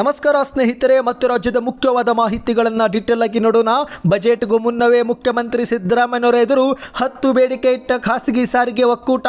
ನಮಸ್ಕಾರ ಸ್ನೇಹಿತರೆ, ಮತ್ತು ರಾಜ್ಯದ ಮುಖ್ಯವಾದ ಮಾಹಿತಿಗಳನ್ನು ಡೀಟೇಲ್ ಆಗಿ ನೋಡೋಣ. ಬಜೆಟ್ಗೂ ಮುನ್ನವೇ ಮುಖ್ಯಮಂತ್ರಿ ಸಿದ್ದರಾಮಯ್ಯನವರ ಎದುರು ಹತ್ತು ಬೇಡಿಕೆ ಇಟ್ಟ ಖಾಸಗಿ ಸಾರಿಗೆ ಒಕ್ಕೂಟ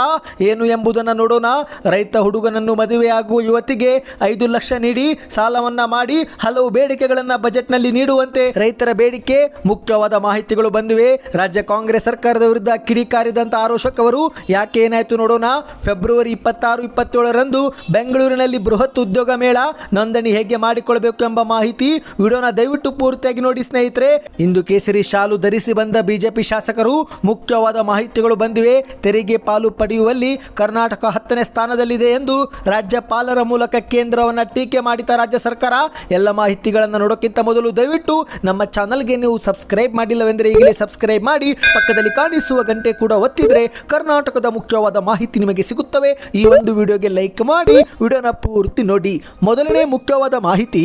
ಏನು ಎಂಬುದನ್ನು ನೋಡೋಣ. ರೈತ ಹುಡುಗನನ್ನು ಮದುವೆಯಾಗುವ ಯುವತಿಗೆ ಐದು ಲಕ್ಷ ನೀಡಿ ಸಾಲವನ್ನ ಮಾಡಿ ಹಲವು ಬೇಡಿಕೆಗಳನ್ನು ಬಜೆಟ್ನಲ್ಲಿ ನೀಡುವಂತೆ ರೈತರ ಬೇಡಿಕೆ. ಮುಖ್ಯವಾದ ಮಾಹಿತಿಗಳು ಬಂದಿವೆ. ರಾಜ್ಯ ಕಾಂಗ್ರೆಸ್ ಸರ್ಕಾರದ ವಿರುದ್ಧ ಕಿಡಿಕಾರಿದಂತ ಆರೋಷಕ್ ಅವರು ಯಾಕೆ ಏನಾಯಿತು ನೋಡೋಣ. ಫೆಬ್ರವರಿ ಇಪ್ಪತ್ತಾರು, ಇಪ್ಪತ್ತೇಳರಂದು ಬೆಂಗಳೂರಿನಲ್ಲಿ ಬೃಹತ್ ಉದ್ಯೋಗ ಮೇಳ. ನೋಂದಣಿ ಹೇಗೆ ಮಾಡಿಕೊಳ್ಬೇಕು ಎಂಬ ಮಾಹಿತಿ ವಿಡಿಯೋನ ದಯವಿಟ್ಟು ಪೂರ್ತಿಯಾಗಿ ನೋಡಿ ಸ್ನೇಹಿತರೆ. ಇಂದು ಕೇಸರಿ ಶಾಲು ಧರಿಸಿ ಬಂದ ಬಿಜೆಪಿ ಶಾಸಕರು ಮುಖ್ಯವಾದ ಮಾಹಿತಿಗಳು ಬಂದಿವೆ. ತೆರಿಗೆ ಪಾಲು ಪಡೆಯುವಲ್ಲಿ ಕರ್ನಾಟಕ ಹತ್ತನೇ ಸ್ಥಾನದಲ್ಲಿದೆ ಎಂದು ರಾಜ್ಯಪಾಲರ ಮೂಲಕ ಕೇಂದ್ರವನ್ನ ಟೀಕೆ ಮಾಡಿದ ರಾಜ್ಯ ಸರ್ಕಾರ. ಎಲ್ಲ ಮಾಹಿತಿಗಳನ್ನು ನೋಡೋಕ್ಕಿಂತ ಮೊದಲು ದಯವಿಟ್ಟು ನಮ್ಮ ಚಾನಲ್ಗೆ ನೀವು ಸಬ್ಸ್ಕ್ರೈಬ್ ಮಾಡಿಲ್ಲವೆಂದರೆ ಈಗಲೇ ಸಬ್ಸ್ಕ್ರೈಬ್ ಮಾಡಿ, ಪಕ್ಕದಲ್ಲಿ ಕಾಣಿಸುವ ಗಂಟೆ ಕೂಡ ಒತ್ತಿದ್ರೆ ಕರ್ನಾಟಕದ ಮುಖ್ಯವಾದ ಮಾಹಿತಿ ನಿಮಗೆ ಸಿಗುತ್ತವೆ ಈ ಒಂದು ವಿಡಿಯೋಗೆ ಲೈಕ್ ಮಾಡಿ ವಿಡಿಯೋನ ಪೂರ್ತಿ ನೋಡಿ. ಮೊದಲನೇ ಮುಖ್ಯವಾದ ಮಾಹಿತಿ.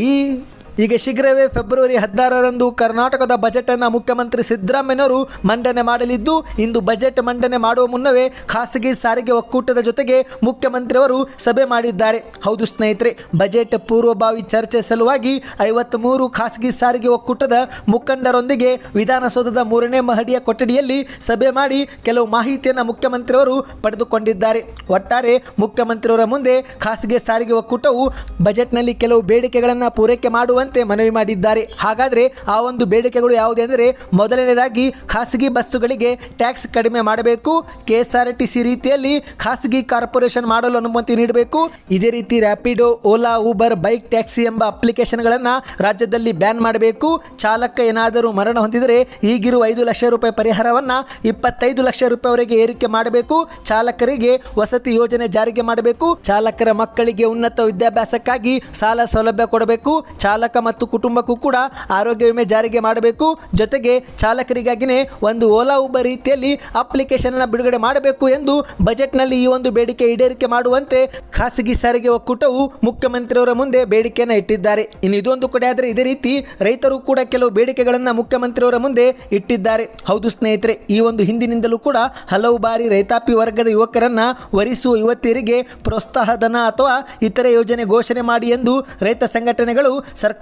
ಈಗ ಶೀಘ್ರವೇ ಫೆಬ್ರವರಿ ಹದಿನಾರರಂದು ಕರ್ನಾಟಕದ ಬಜೆಟ್ ಅನ್ನು ಮುಖ್ಯಮಂತ್ರಿ ಸಿದ್ದರಾಮಯ್ಯನವರು ಮಂಡನೆ ಮಾಡಲಿದ್ದು, ಇಂದು ಬಜೆಟ್ ಮಂಡನೆ ಮಾಡುವ ಮುನ್ನವೇ ಖಾಸಗಿ ಸಾರಿಗೆ ಒಕ್ಕೂಟದ ಜೊತೆಗೆ ಮುಖ್ಯಮಂತ್ರಿಯವರು ಸಭೆ ಮಾಡಿದ್ದಾರೆ. ಹೌದು ಸ್ನೇಹಿತರೆ, ಬಜೆಟ್ ಪೂರ್ವಭಾವಿ ಚರ್ಚೆ ಸಲುವಾಗಿ ಐವತ್ತ್ಮೂರು ಖಾಸಗಿ ಸಾರಿಗೆ ಒಕ್ಕೂಟದ ಮುಖಂಡರೊಂದಿಗೆ ವಿಧಾನಸೌಧದ ಮೂರನೇ ಮಹಡಿಯ ಕೊಠಡಿಯಲ್ಲಿ ಸಭೆ ಮಾಡಿ ಕೆಲವು ಮಾಹಿತಿಯನ್ನು ಮುಖ್ಯಮಂತ್ರಿಯವರು ಪಡೆದುಕೊಂಡಿದ್ದಾರೆ. ಒಟ್ಟಾರೆ ಮುಖ್ಯಮಂತ್ರಿಯವರ ಮುಂದೆ ಖಾಸಗಿ ಸಾರಿಗೆ ಒಕ್ಕೂಟವು ಬಜೆಟ್ನಲ್ಲಿ ಕೆಲವು ಬೇಡಿಕೆಗಳನ್ನು ಪೂರೈಕೆ ಮಾಡುವಂತೆ ಮನವಿ ಮಾಡಿದ್ದಾರೆ. ಹಾಗಾದರೆ ಆ ಒಂದು ಬೇಡಿಕೆಗಳು ಯಾವುದೆಂದರೆ ಮೊದಲನೇದಾಗಿ ಖಾಸಗಿ ಬಸ್ಸುಗಳಿಗೆ ಟ್ಯಾಕ್ಸ್ ಕಡಿಮೆ ಮಾಡಬೇಕು. ಕೆಎಸ್ಆರ್ಟಿಸಿ ರೀತಿಯಲ್ಲಿ ಖಾಸಗಿ ಕಾರ್ಪೊರೇಷನ್ ಮಾಡಲು ಅನುಮತಿ ನೀಡಬೇಕು. ಇದೇ ರೀತಿ Rapido Ola Uber bike taxi ಎಂಬ ಅಪ್ಲಿಕೇಶನ್ಗಳನ್ನು ರಾಜ್ಯದಲ್ಲಿ ಬ್ಯಾನ್ ಮಾಡಬೇಕು. ಚಾಲಕ ಏನಾದರೂ ಮರಣ ಹೊಂದಿದರೆ ಈಗಿರುವ ಐದು ಲಕ್ಷ ರೂಪಾಯಿ ಪರಿಹಾರವನ್ನು ಇಪ್ಪತ್ತೈದು ಲಕ್ಷ ರೂಪಾಯಿವರೆಗೆ ಏರಿಕೆ ಮಾಡಬೇಕು. ಚಾಲಕರಿಗೆ ವಸತಿ ಯೋಜನೆ ಜಾರಿಗೆ ಮಾಡಬೇಕು. ಚಾಲಕರ ಮಕ್ಕಳಿಗೆ ಉನ್ನತ ವಿದ್ಯಾಭ್ಯಾಸಕ್ಕಾಗಿ ಸಾಲ ಸೌಲಭ್ಯ ಕೊಡಬೇಕು. ಚಾಲಕ ಮತ್ತು ಕುಟುಂಬಕ್ಕೂ ಕೂಡ ಆರೋಗ್ಯ ವಿಮೆ ಜಾರಿಗೆ ಮಾಡಬೇಕು. ಜೊತೆಗೆ ಚಾಲಕರಿಗಾಗಿಯೇ ಒಂದು ಓಲಾ, ಉಬರ್ ರೀತಿಯಲ್ಲಿ ಅಪ್ಲಿಕೇಶನ್ ಅನ್ನು ಬಿಡುಗಡೆ ಮಾಡಬೇಕು ಎಂದು ಬಜೆಟ್ನಲ್ಲಿ ಈ ಒಂದು ಬೇಡಿಕೆ ಈಡೇರಿಕೆ ಮಾಡುವಂತೆ ಖಾಸಗಿ ಸಾರಿಗೆ ಒಕ್ಕೂಟವು ಮುಖ್ಯಮಂತ್ರಿಯವರ ಮುಂದೆ ಬೇಡಿಕೆಯನ್ನು ಇಟ್ಟಿದ್ದಾರೆ. ಇನ್ನು ಇದೊಂದು ಕಡೆ ಆದರೆ ಇದೇ ರೀತಿ ರೈತರು ಕೂಡ ಕೆಲವು ಬೇಡಿಕೆಗಳನ್ನು ಮುಖ್ಯಮಂತ್ರಿಯವರ ಮುಂದೆ ಇಟ್ಟಿದ್ದಾರೆ. ಹೌದು ಸ್ನೇಹಿತರೆ, ಈ ಒಂದು ಹಿಂದಿನಿಂದಲೂ ಕೂಡ ಹಲವು ಬಾರಿ ರೈತಾಪಿ ವರ್ಗದ ಯುವಕರನ್ನ ವರಿಸುವ ಯುವತಿಯರಿಗೆ ಪ್ರೋತ್ಸಾಹ ಧನ ಅಥವಾ ಇತರೆ ಯೋಜನೆ ಘೋಷಣೆ ಮಾಡಿ ಎಂದು ರೈತ ಸಂಘಟನೆಗಳು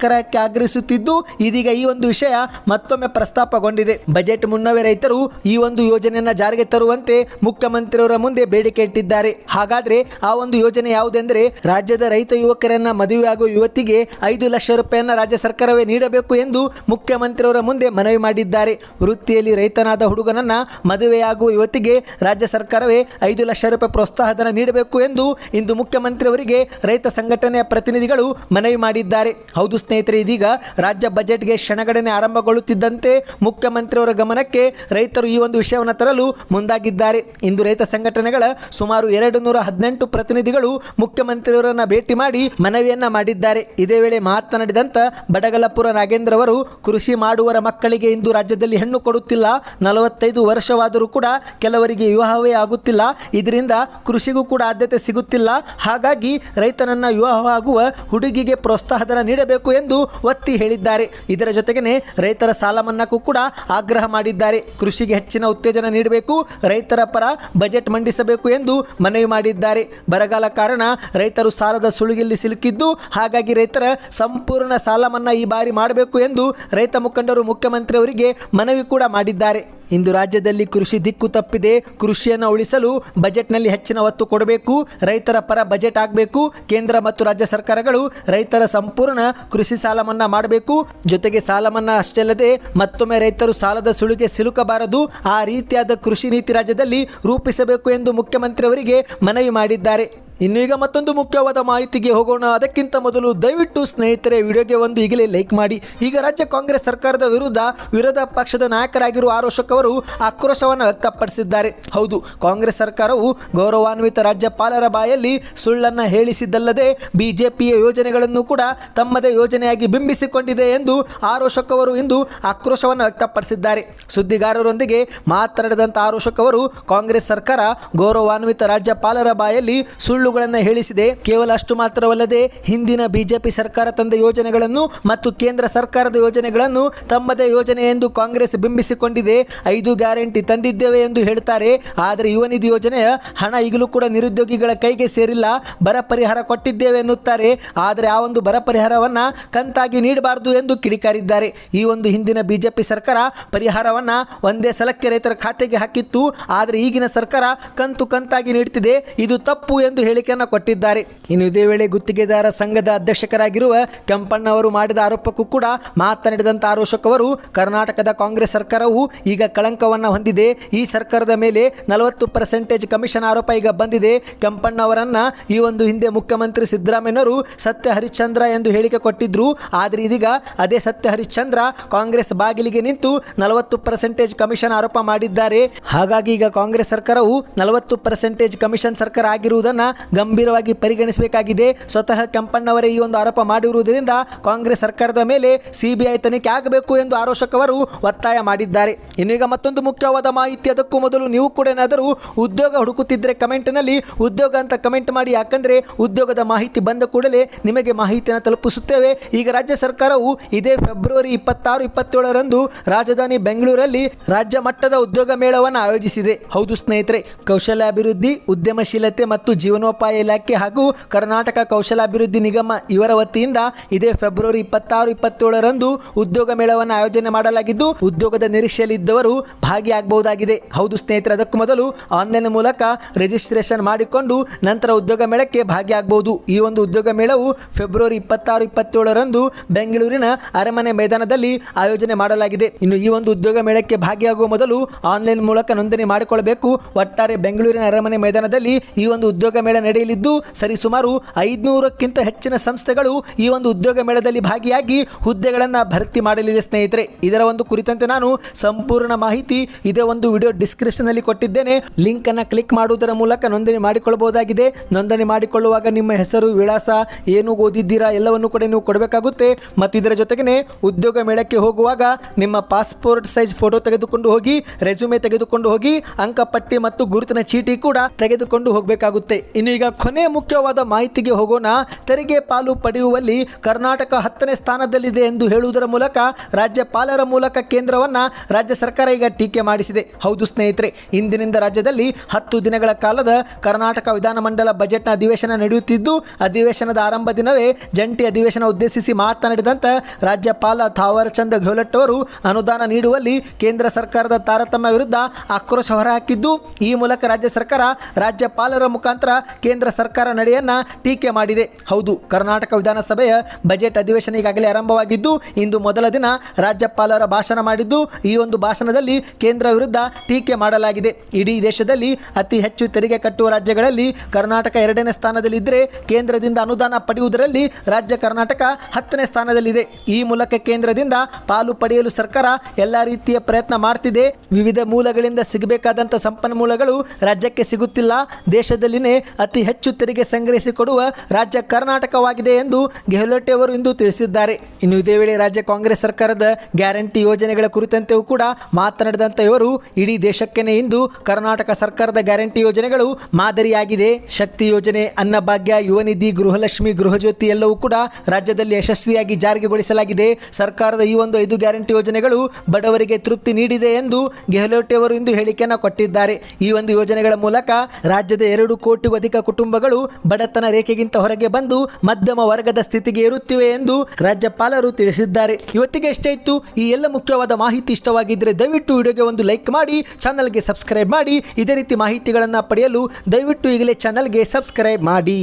ಸರ್ಕಾರಕ್ಕೆ ಆಗ್ರಹಿಸುತ್ತಿದ್ದು, ಇದೀಗ ಈ ಒಂದು ವಿಷಯ ಮತ್ತೊಮ್ಮೆ ಪ್ರಸ್ತಾಪಗೊಂಡಿದೆ. ಬಜೆಟ್ ಮುನ್ನವೇ ರೈತರು ಈ ಒಂದು ಯೋಜನೆಯನ್ನ ಜಾರಿಗೆ ತರುವಂತೆ ಮುಖ್ಯಮಂತ್ರಿಯವರ ಮುಂದೆ ಬೇಡಿಕೆ ಇಟ್ಟಿದ್ದಾರೆ. ಹಾಗಾದ್ರೆ ಆ ಒಂದು ಯೋಜನೆ ಯಾವುದೆಂದರೆ ರಾಜ್ಯದ ರೈತ ಯುವಕರನ್ನ ಮದುವೆಯಾಗುವ ಯುವತಿಗೆ ಐದು ಲಕ್ಷ ರೂಪಾಯಿಯನ್ನ ರಾಜ್ಯ ಸರ್ಕಾರವೇ ನೀಡಬೇಕು ಎಂದು ಮುಖ್ಯಮಂತ್ರಿಯವರ ಮುಂದೆ ಮನವಿ ಮಾಡಿದ್ದಾರೆ. ವೃತ್ತಿಯಲ್ಲಿ ರೈತನಾದ ಹುಡುಗನನ್ನ ಮದುವೆಯಾಗುವ ಯುವತಿಗೆ ರಾಜ್ಯ ಸರ್ಕಾರವೇ ಐದು ಲಕ್ಷ ರೂಪಾಯಿ ಪ್ರೋತ್ಸಾಹಧನ ನೀಡಬೇಕು ಎಂದು ಇಂದು ಮುಖ್ಯಮಂತ್ರಿಯವರಿಗೆ ರೈತ ಸಂಘಟನೆಯ ಪ್ರತಿನಿಧಿಗಳು ಮನವಿ ಮಾಡಿದ್ದಾರೆ. ಹೌದು ಸ್ನೇಹಿತರೆ, ಇದೀಗ ರಾಜ್ಯ ಬಜೆಟ್ಗೆ ಕ್ಷಣಗಣನೆ ಆರಂಭಗೊಳ್ಳುತ್ತಿದ್ದಂತೆ ಮುಖ್ಯಮಂತ್ರಿಯವರ ಗಮನಕ್ಕೆ ರೈತರು ಈ ಒಂದು ವಿಷಯವನ್ನು ತರಲು ಮುಂದಾಗಿದ್ದಾರೆ. ಇಂದು ರೈತ ಸಂಘಟನೆಗಳ ಸುಮಾರು ಎರಡು ನೂರ ಹದಿನೆಂಟು ಪ್ರತಿನಿಧಿಗಳು ಮುಖ್ಯಮಂತ್ರಿಯವರನ್ನ ಭೇಟಿ ಮಾಡಿ ಮನವಿಯನ್ನ ಮಾಡಿದ್ದಾರೆ. ಇದೇ ವೇಳೆ ಮಾತನಾಡಿದಂತ ಬಡಗಲಪುರ ನಾಗೇಂದ್ರ ಅವರು, ಕೃಷಿ ಮಾಡುವರ ಮಕ್ಕಳಿಗೆ ಇಂದು ರಾಜ್ಯದಲ್ಲಿ ಹೆಣ್ಣು ಕೊಡುತ್ತಿಲ್ಲ. ನಲವತ್ತೈದು ವರ್ಷವಾದರೂ ಕೂಡ ಕೆಲವರಿಗೆ ವಿವಾಹವೇ ಆಗುತ್ತಿಲ್ಲ. ಇದರಿಂದ ಕೃಷಿಗೂ ಕೂಡ ಆದ್ಯತೆ ಸಿಗುತ್ತಿಲ್ಲ. ಹಾಗಾಗಿ ರೈತನನ್ನ ವಿವಾಹವಾಗುವ ಹುಡುಗಿಗೆ ಪ್ರೋತ್ಸಾಹಧನ ನೀಡಬೇಕು ಎಂದು ಒತ್ತಿ ಹೇಳಿದ್ದಾರೆ. ಇದರ ಜೊತೆಗೇ ರೈತರ ಸಾಲ ಮನ್ನಾಕ್ಕೂ ಕೂಡ ಆಗ್ರಹ ಮಾಡಿದ್ದಾರೆ. ಕೃಷಿಗೆ ಹೆಚ್ಚಿನ ಉತ್ತೇಜನ ನೀಡಬೇಕು, ರೈತರ ಪರ ಬಜೆಟ್ ಮಂಡಿಸಬೇಕು ಎಂದು ಮನವಿ ಮಾಡಿದ್ದಾರೆ. ಬರಗಾಲ ಕಾರಣ ರೈತರು ಸಾಲದ ಸುಳಿಗೆಯಲ್ಲಿ ಸಿಲುಕಿದ್ದು, ಹಾಗಾಗಿ ರೈತರ ಸಂಪೂರ್ಣ ಸಾಲ ಮನ್ನಾ ಈ ಬಾರಿ ಮಾಡಬೇಕು ಎಂದು ರೈತ ಮುಖಂಡರು, ಮುಖ್ಯಮಂತ್ರಿಯವರಿಗೆ ಮನವಿ ಕೂಡ ಮಾಡಿದ್ದಾರೆ. ಇಂದು ರಾಜ್ಯದಲ್ಲಿ ಕೃಷಿ ದಿಕ್ಕು ತಪ್ಪಿದೆ. ಕೃಷಿಯನ್ನು ಉಳಿಸಲು ಬಜೆಟ್ನಲ್ಲಿ ಹೆಚ್ಚಿನ ಒತ್ತು ಕೊಡಬೇಕು. ರೈತರ ಪರ ಬಜೆಟ್ ಆಗಬೇಕು. ಕೇಂದ್ರ ಮತ್ತು ರಾಜ್ಯ ಸರ್ಕಾರಗಳು ರೈತರ ಸಂಪೂರ್ಣ ಕೃಷಿ ಸಾಲ ಮನ್ನಾ ಮಾಡಬೇಕು. ಜೊತೆಗೆ ಸಾಲ ಮನ್ನಾ ಅಷ್ಟೇ ಅಲ್ಲದೆ ಮತ್ತೊಮ್ಮೆ ರೈತರು ಸಾಲದ ಸುಳಿಗೆ ಸಿಲುಕಬಾರದು. ಆ ರೀತಿಯಾದ ಕೃಷಿ ನೀತಿ ರಾಜ್ಯದಲ್ಲಿ ರೂಪಿಸಬೇಕು ಎಂದು ಮುಖ್ಯಮಂತ್ರಿಯವರಿಗೆ ಮನವಿ ಮಾಡಿದ್ದಾರೆ. ಇನ್ನು ಈಗ ಮತ್ತೊಂದು ಮುಖ್ಯವಾದ ಮಾಹಿತಿಗೆ ಹೋಗೋಣ. ಅದಕ್ಕಿಂತ ಮೊದಲು ದಯವಿಟ್ಟು ಸ್ನೇಹಿತರೆ, ವಿಡಿಯೋಗೆ ಒಂದು ಈಗಲೇ ಲೈಕ್ ಮಾಡಿ. ಈಗ ರಾಜ್ಯ ಕಾಂಗ್ರೆಸ್ ಸರ್ಕಾರದ ವಿರುದ್ಧ ವಿರೋಧ ಪಕ್ಷದ ನಾಯಕರಾಗಿರುವ ಆರೋಶಕ್ ಅವರು ಆಕ್ರೋಶವನ್ನು ವ್ಯಕ್ತಪಡಿಸಿದ್ದಾರೆ. ಹೌದು, ಕಾಂಗ್ರೆಸ್ ಸರ್ಕಾರವು ಗೌರವಾನ್ವಿತ ರಾಜ್ಯಪಾಲರ ಬಾಯಲ್ಲಿ ಸುಳ್ಳನ್ನು ಹೇಳಿಸಿದ್ದಲ್ಲದೆ ಬಿಜೆಪಿಯ ಯೋಜನೆಗಳನ್ನು ಕೂಡ ತಮ್ಮದೇ ಯೋಜನೆಯಾಗಿ ಬಿಂಬಿಸಿಕೊಂಡಿದೆ ಎಂದು ಆರೋಶಕ್ ಅವರು ಇಂದು ಆಕ್ರೋಶವನ್ನು ವ್ಯಕ್ತಪಡಿಸಿದ್ದಾರೆ. ಸುದ್ದಿಗಾರರೊಂದಿಗೆ ಮಾತನಾಡಿದಂಥ ಆರೋಶಕ್ ಅವರು, ಕಾಂಗ್ರೆಸ್ ಸರ್ಕಾರ ಗೌರವಾನ್ವಿತ ರಾಜ್ಯಪಾಲರ ಬಾಯಲ್ಲಿ ಸುಳ್ಳು ಸುಳ್ಳುಗಳನ್ನು ಹೇಳಿಸಿದೆ. ಕೇವಲ ಅಷ್ಟು ಮಾತ್ರವಲ್ಲದೆ ಹಿಂದಿನ ಬಿಜೆಪಿ ಸರ್ಕಾರ ತಂದ ಯೋಜನೆಗಳನ್ನು ಮತ್ತು ಕೇಂದ್ರ ಸರ್ಕಾರದ ಯೋಜನೆಗಳನ್ನು ತಮ್ಮದೇ ಯೋಜನೆ ಎಂದು ಕಾಂಗ್ರೆಸ್ ಬಿಂಬಿಸಿಕೊಂಡಿದೆ. ಐದು ಗ್ಯಾರಂಟಿ ತಂದಿದ್ದೇವೆ ಎಂದು ಹೇಳ್ತಾರೆ. ಆದರೆ ಯುವ ನಿಧಿ ಯೋಜನೆಯ ಹಣ ಈಗಲೂ ಕೂಡ ನಿರುದ್ಯೋಗಿಗಳ ಕೈಗೆ ಸೇರಿಲ್ಲ. ಬರ ಪರಿಹಾರ ಕೊಟ್ಟಿದ್ದೇವೆ ಎನ್ನುತ್ತಾರೆ. ಆದರೆ ಆ ಒಂದು ಬರ ಪರಿಹಾರವನ್ನ ಕಂತಾಗಿ ನೀಡಬಾರದು ಎಂದು ಕಿಡಿಕಾರಿದ್ದಾರೆ. ಈ ಒಂದು ಹಿಂದಿನ ಬಿಜೆಪಿ ಸರ್ಕಾರ ಪರಿಹಾರವನ್ನ ಒಂದೇ ಸಲಕ್ಕೆ ರೈತರ ಖಾತೆಗೆ ಹಾಕಿತ್ತು. ಆದರೆ ಈಗಿನ ಸರ್ಕಾರ ಕಂತು ಕಂತಾಗಿ ನೀಡುತ್ತಿದೆ ಇದು ತಪ್ಪು ಎಂದು ಹೇಳಿಕೆಯನ್ನು ಕೊಟ್ಟಿದ್ದಾರೆ. ಇನ್ನು ಇದೇ ವೇಳೆ ಗುತ್ತಿಗೆದಾರ ಸಂಘದ ಅಧ್ಯಕ್ಷಕರಾಗಿರುವ ಕೆಂಪಣ್ಣ ಅವರು ಮಾಡಿದ ಆರೋಪಕ್ಕೂ ಕೂಡ ಮಾತನಾಡಿದಂಥ ಆರೋಷಕ್ ಅವರು ಕರ್ನಾಟಕದ ಕಾಂಗ್ರೆಸ್ ಸರ್ಕಾರವು ಈಗ ಕಳಂಕವನ್ನು ಹೊಂದಿದೆ. ಈ ಸರ್ಕಾರದ ಮೇಲೆ ನಲವತ್ತು ಪರ್ಸೆಂಟೇಜ್ ಕಮಿಷನ್ ಆರೋಪ ಈಗ ಬಂದಿದೆ. ಕೆಂಪಣ್ಣ ಅವರನ್ನ ಈ ಒಂದು ಹಿಂದೆ ಮುಖ್ಯಮಂತ್ರಿ ಸಿದ್ದರಾಮಯ್ಯನವರು ಸತ್ಯ ಹರಿಶ್ಚಂದ್ರ ಎಂದು ಹೇಳಿಕೆ ಕೊಟ್ಟಿದ್ರು. ಆದರೆ ಇದೀಗ ಅದೇ ಸತ್ಯ ಹರಿಶ್ಚಂದ್ರ ಕಾಂಗ್ರೆಸ್ ಬಾಗಿಲಿಗೆ ನಿಂತು ನಲವತ್ತು ಪರ್ಸೆಂಟೇಜ್ ಕಮಿಷನ್ ಆರೋಪ ಮಾಡಿದ್ದಾರೆ. ಹಾಗಾಗಿ ಈಗ ಕಾಂಗ್ರೆಸ್ ಸರ್ಕಾರವು ನಲವತ್ತು ಪರ್ಸೆಂಟೇಜ್ ಕಮಿಷನ್ ಸರ್ಕಾರ ಆಗಿರುವುದನ್ನ ಗಂಭೀರವಾಗಿ ಪರಿಗಣಿಸಬೇಕಾಗಿದೆ. ಸ್ವತಃ ಕೆಂಪಣ್ಣವರೇ ಈ ಒಂದು ಆರೋಪ ಮಾಡಿರುವುದರಿಂದ ಕಾಂಗ್ರೆಸ್ ಸರ್ಕಾರದ ಮೇಲೆ ಸಿಬಿಐ ತನಿಖೆ ಆಗಬೇಕು ಎಂದು ಆರೋಷಕ್ ಒತ್ತಾಯ ಮಾಡಿದ್ದಾರೆ. ಇನ್ನೀಗ ಮತ್ತೊಂದು ಮುಖ್ಯವಾದ ಮಾಹಿತಿ, ಅದಕ್ಕೂ ಮೊದಲು ನೀವು ಕೂಡ ಏನಾದರೂ ಉದ್ಯೋಗ ಹುಡುಕುತ್ತಿದ್ದರೆ ಕಮೆಂಟ್ನಲ್ಲಿ. ಉದ್ಯೋಗ ಅಂತ ಕಮೆಂಟ್ ಮಾಡಿ, ಯಾಕಂದರೆ ಉದ್ಯೋಗದ ಮಾಹಿತಿ ಬಂದ ಕೂಡಲೇ ನಿಮಗೆ ಮಾಹಿತಿಯನ್ನು ತಲುಪಿಸುತ್ತೇವೆ. ಈಗ ರಾಜ್ಯ ಸರ್ಕಾರವು ಇದೇ ಫೆಬ್ರವರಿ ಇಪ್ಪತ್ತಾರು, ಇಪ್ಪತ್ತೇಳರಂದು ರಾಜಧಾನಿ ಬೆಂಗಳೂರಲ್ಲಿ ರಾಜ್ಯ ಮಟ್ಟದ ಉದ್ಯೋಗ ಮೇಳವನ್ನು ಆಯೋಜಿಸಿದೆ. ಹೌದು ಸ್ನೇಹಿತರೆ, ಕೌಶಲ್ಯಾಭಿವೃದ್ಧಿ, ಉದ್ಯಮಶೀಲತೆ ಮತ್ತು ಜೀವನೋಪಾಯ ಇಲಾಖೆ ಹಾಗೂ ಕರ್ನಾಟಕ ಕೌಶಲಾಭಿವೃದ್ಧಿ ನಿಗಮ ಇವರ ವತಿಯಿಂದ ಇದೇ ಫೆಬ್ರವರಿ ಇಪ್ಪತ್ತಾರು, ಇಪ್ಪತ್ತೇಳರಂದು ಉದ್ಯೋಗ ಮೇಳವನ್ನು ಆಯೋಜನೆ ಮಾಡಲಾಗಿದ್ದು, ಉದ್ಯೋಗದ ನಿರೀಕ್ಷೆಯಲ್ಲಿದ್ದವರು ಭಾಗಿಯಾಗಬಹುದಾಗಿದೆ. ಹೌದು ಸ್ನೇಹಿತರೆ, ಅದಕ್ಕೂ ಮೊದಲು ಆನ್ಲೈನ್ ಮೂಲಕ ರಿಜಿಸ್ಟ್ರೇಷನ್ ಮಾಡಿಕೊಂಡು ನಂತರ ಉದ್ಯೋಗ ಮೇಳಕ್ಕೆ ಭಾಗಿಯಾಗಬಹುದು. ಈ ಒಂದು ಉದ್ಯೋಗ ಮೇಳವು ಫೆಬ್ರವರಿ ಇಪ್ಪತ್ತಾರು, ಇಪ್ಪತ್ತೇಳರಂದು ಬೆಂಗಳೂರಿನ ಅರಮನೆ ಮೈದಾನದಲ್ಲಿ ಆಯೋಜನೆ ಮಾಡಲಾಗಿದೆ. ಇನ್ನು ಈ ಒಂದು ಉದ್ಯೋಗ ಮೇಳಕ್ಕೆ ಭಾಗಿಯಾಗುವ ಮೊದಲು ಆನ್ಲೈನ್ ಮೂಲಕ ನೋಂದಣಿ ಮಾಡಿಕೊಳ್ಳಬೇಕು. ಒಟ್ಟಾರೆ ಬೆಂಗಳೂರಿನ ಅರಮನೆ ಮೈದಾನದಲ್ಲಿ ಈ ಒಂದು ಉದ್ಯೋಗ ಮೇಳ ನಡೆಯಲಿದ್ದು ಸರಿಸುಮಾರು ಐದುನೂರಕ್ಕಿಂತ ಹೆಚ್ಚಿನ ಸಂಸ್ಥೆಗಳು ಈ ಒಂದು ಉದ್ಯೋಗ ಮೇಳದಲ್ಲಿ ಭಾಗಿಯಾಗಿ ಹುದ್ದೆಗಳನ್ನು ಭರ್ತಿ ಮಾಡಲಿದೆ ಸ್ನೇಹಿತರೆ. ಇದರ ಒಂದು ಕುರಿತಂತೆ ನಾನು ಸಂಪೂರ್ಣ ಮಾಹಿತಿ ಇದೇ ಒಂದು ವಿಡಿಯೋ ಡಿಸ್ಕ್ರಿಪ್ಷನ್ನಲ್ಲಿ ಕೊಟ್ಟಿದ್ದೇನೆ. ಲಿಂಕ್ ಅನ್ನ ಕ್ಲಿಕ್ ಮಾಡುವುದರ ಮೂಲಕ ನೋಂದಣಿ ಮಾಡಿಕೊಳ್ಳಬಹುದಾಗಿದೆ. ನೋಂದಣಿ ಮಾಡಿಕೊಳ್ಳುವಾಗ ನಿಮ್ಮ ಹೆಸರು, ವಿಳಾಸ, ಏನು ಓದಿದ್ದೀರಾ ಎಲ್ಲವನ್ನು ಕೂಡ ನೀವು ಕೊಡಬೇಕಾಗುತ್ತೆ. ಮತ್ತು ಇದರ ಜೊತೆಗೇ ಉದ್ಯೋಗ ಮೇಳಕ್ಕೆ ಹೋಗುವಾಗ ನಿಮ್ಮ ಪಾಸ್ಪೋರ್ಟ್ ಸೈಜ್ ಫೋಟೋ ತೆಗೆದುಕೊಂಡು ಹೋಗಿ, ರೆಸ್ಯೂಮೆ ತೆಗೆದುಕೊಂಡು ಹೋಗಿ, ಅಂಕಪಟ್ಟಿ ಮತ್ತು ಗುರುತಿನ ಚೀಟಿ ಕೂಡ ತೆಗೆದುಕೊಂಡು ಹೋಗಬೇಕಾಗುತ್ತೆ. ಇನ್ನು ಈಗ ಕೊನೆ ಮುಖ್ಯವಾದ ಮಾಹಿತಿಗೆ ಹೋಗೋಣ. ತೆರಿಗೆ ಪಾಲು ಪಡೆಯುವಲ್ಲಿ ಕರ್ನಾಟಕ ಹತ್ತನೇ ಸ್ಥಾನದಲ್ಲಿದೆ ಎಂದು ಹೇಳುವುದರ ಮೂಲಕ ರಾಜ್ಯಪಾಲರ ಮೂಲಕ ಕೇಂದ್ರವನ್ನು ರಾಜ್ಯ ಸರ್ಕಾರ ಈಗ ಟೀಕೆ ಮಾಡಿಸಿದೆ. ಹೌದು ಸ್ನೇಹಿತರೆ, ಇಂದಿನಿಂದ ರಾಜ್ಯದಲ್ಲಿ ಹತ್ತು ದಿನಗಳ ಕಾಲದ ಕರ್ನಾಟಕ ವಿಧಾನಮಂಡಲ ಬಜೆಟ್ನ ಅಧಿವೇಶನ ನಡೆಯುತ್ತಿದ್ದು, ಅಧಿವೇಶನದ ಆರಂಭ ದಿನವೇ ಜಂಟಿ ಅಧಿವೇಶನ ಉದ್ದೇಶಿಸಿ ಮಾತನಾಡಿದಂಥ ರಾಜ್ಯಪಾಲ ಥಾವರ್ ಚಂದ್ ಗೆಹ್ಲೋಟ್ ಅವರು ಅನುದಾನ ನೀಡುವಲ್ಲಿ ಕೇಂದ್ರ ಸರ್ಕಾರದ ತಾರತಮ್ಯ ವಿರುದ್ಧ ಆಕ್ರೋಶ ಹೊರಹಾಕಿದ್ದು, ಈ ಮೂಲಕ ರಾಜ್ಯ ಸರ್ಕಾರ ರಾಜ್ಯಪಾಲರ ಮುಖಾಂತರ ಕೇಂದ್ರ ಸರ್ಕಾರ ನಡೆಯನ್ನ ಟೀಕೆ ಮಾಡಿದೆ. ಹೌದು, ಕರ್ನಾಟಕ ವಿಧಾನಸಭೆಯ ಬಜೆಟ್ ಅಧಿವೇಶನ ಈಗಾಗಲೇ ಆರಂಭವಾಗಿದ್ದು, ಇಂದು ಮೊದಲ ದಿನ ರಾಜ್ಯಪಾಲರ ಭಾಷಣ ಮಾಡಿದ್ದು, ಈ ಒಂದು ಭಾಷಣದಲ್ಲಿ ಕೇಂದ್ರ ವಿರುದ್ಧ ಟೀಕೆ ಮಾಡಲಾಗಿದೆ. ಇಡೀ ದೇಶದಲ್ಲಿ ಅತಿ ಹೆಚ್ಚು ತೆರಿಗೆ ಕಟ್ಟುವ ರಾಜ್ಯಗಳಲ್ಲಿ ಕರ್ನಾಟಕ ಎರಡನೇ ಸ್ಥಾನದಲ್ಲಿದ್ದರೆ ಕೇಂದ್ರದಿಂದ ಅನುದಾನ ಪಡೆಯುವುದರಲ್ಲಿ ರಾಜ್ಯ ಕರ್ನಾಟಕ ಹತ್ತನೇ ಸ್ಥಾನದಲ್ಲಿದೆ. ಈ ಮೂಲಕ ಕೇಂದ್ರದಿಂದ ಪಾಲು ಪಡೆಯಲು ಸರ್ಕಾರ ಎಲ್ಲ ರೀತಿಯ ಪ್ರಯತ್ನ ಮಾಡ್ತಿದೆ. ವಿವಿಧ ಮೂಲಗಳಿಂದ ಸಿಗಬೇಕಾದಂಥ ಸಂಪನ್ಮೂಲಗಳು ರಾಜ್ಯಕ್ಕೆ ಸಿಗುತ್ತಿಲ್ಲ. ದೇಶದಲ್ಲಿನೇ ಅತಿ ಹೆಚ್ಚು ತೆರಿಗೆ ಸಂಗ್ರಹಿಸಿಕೊಡುವ ರಾಜ್ಯ ಕರ್ನಾಟಕವಾಗಿದೆ ಎಂದು ಗೆಹ್ಲೋಟ್ ಅವರು ಇಂದು ತಿಳಿಸಿದ್ದಾರೆ. ಇನ್ನು ಇದೇ ವೇಳೆ ರಾಜ್ಯ ಕಾಂಗ್ರೆಸ್ ಸರ್ಕಾರದ ಗ್ಯಾರಂಟಿ ಯೋಜನೆಗಳ ಕುರಿತಂತೆಯೂ ಕೂಡ ಮಾತನಾಡಿದಂಥ ಇವರು ಇಡೀ ದೇಶಕ್ಕೇನೆ ಇಂದು ಕರ್ನಾಟಕ ಸರ್ಕಾರದ ಗ್ಯಾರಂಟಿ ಯೋಜನೆಗಳು ಮಾದರಿಯಾಗಿದೆ. ಶಕ್ತಿ ಯೋಜನೆ, ಅನ್ನಭಾಗ್ಯ, ಯುವನಿಧಿ, ಗೃಹಲಕ್ಷ್ಮಿ, ಗೃಹಜ್ಯೋತಿ ಎಲ್ಲವೂ ಕೂಡ ರಾಜ್ಯದಲ್ಲಿ ಯಶಸ್ವಿಯಾಗಿ ಜಾರಿಗೊಳಿಸಲಾಗಿದೆ. ಸರ್ಕಾರದ ಈ ಒಂದು ಐದು ಗ್ಯಾರಂಟಿ ಯೋಜನೆಗಳು ಬಡವರಿಗೆ ತೃಪ್ತಿ ನೀಡಿದೆ ಎಂದು ಗೆಹ್ಲೋಟ್ ಅವರು ಇಂದು ಹೇಳಿಕೆಯನ್ನು ಕೊಟ್ಟಿದ್ದಾರೆ. ಈ ಒಂದು ಯೋಜನೆಗಳ ಮೂಲಕ ರಾಜ್ಯದ ಎರಡು ಕೋಟಿಗೂ ಅಧಿಕ ಕುಟುಂಬಗಳು ಬಡತನ ರೇಖೆಗಿಂತ ಹೊರಗೆ ಬಂದು ಮಧ್ಯಮ ವರ್ಗದ ಸ್ಥಿತಿಗೆ ಇರುತ್ತಿವೆ ಎಂದು ರಾಜ್ಯಪಾಲರು ತಿಳಿಸಿದ್ದಾರೆ. ಇವತ್ತಿಗೆ ಎಷ್ಟೇ ಇತ್ತು. ಈ ಎಲ್ಲ ಮುಖ್ಯವಾದ ಮಾಹಿತಿ ಇಷ್ಟವಾಗಿದ್ದರೆ ದಯವಿಟ್ಟು ವಿಡಿಯೋಗೆ ಒಂದು ಲೈಕ್ ಮಾಡಿ, ಚಾನಲ್ಗೆ ಸಬ್ಸ್ಕ್ರೈಬ್ ಮಾಡಿ, ಇದೇ ರೀತಿ ಮಾಹಿತಿಗಳನ್ನು ಪಡೆಯಲು ದಯವಿಟ್ಟು ಈಗಲೇ ಚಾನಲ್ಗೆ ಸಬ್ಸ್ಕ್ರೈಬ್ ಮಾಡಿ.